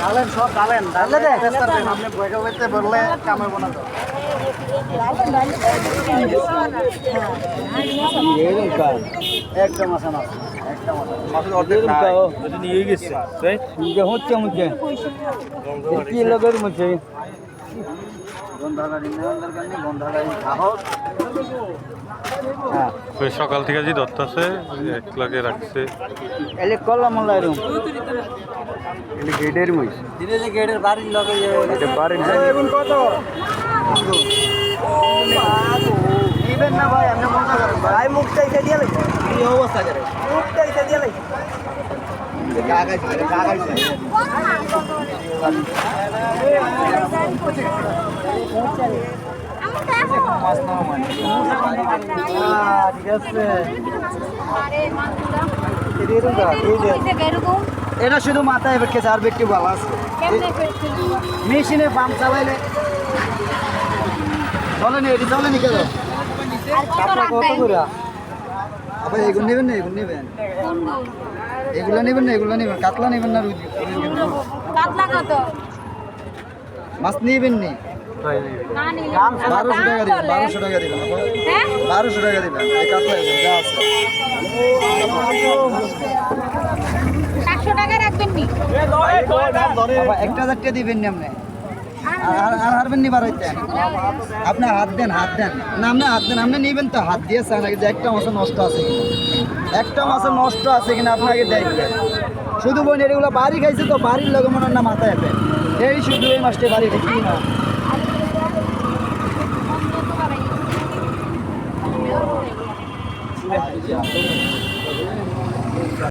ডালেন সব ডালেন ডালে দে। আপনি বইটা বইতে বললে কামে বোনা তো একটা মাসা মাছ। একটা মাসা অর্ধেক নিয়ে গেছে হচ্ছে মুখে কি লগের মুখে গন্ধাগাড়ি নেওয়ার কারণে গন্ধাগাড়ি সাহস হ্যাঁ। ওই সকাল থেকে যে ধরতেছে এক লাগে রাখছে। এলে কলম লাইরুম এলি গেটের মইস দিনে যে গেটের বাড়ির লগে এটা বাড়ির এখন কত? নিবেন না ভাই আপনি মজা করেন ভাই। মুখ চাইতে দিয়ে লাগবে কি অবস্থা করে মুখ চাইতে দিয়ে লাগবে কাগজ কাগজ ঠিক আছে এটা শুধু মাথায় বেঁকে আর ব্যক্তি ভালো আছে। মেশিনে পাম্প চালাইলে চলেনি এটি চলেনি কেন? আপনার কত করে? আবার এগুলো নেবেন না এগুলো নেবেন। এগুলো নেবেন না এগুলো নেবেন। কাতলা নেবেন না রুজি কাতলা কত? মাছ নেবেন নি আপনি হাত দেন হাত দেন না আপনি হাত দেন আপনি নিবেন তো হাত দিয়ে চান যে একটা মাছের নষ্ট আছে একটা মাছের নষ্ট আছে কিনা আপনাকে দেখবেন শুধু বোন এগুলো বাড়ি খাইছে তো বাড়ির লোক মনে না মাথায় এই শুধু এই মাছটা বাড়ি খাইছি না। Eh, siapa?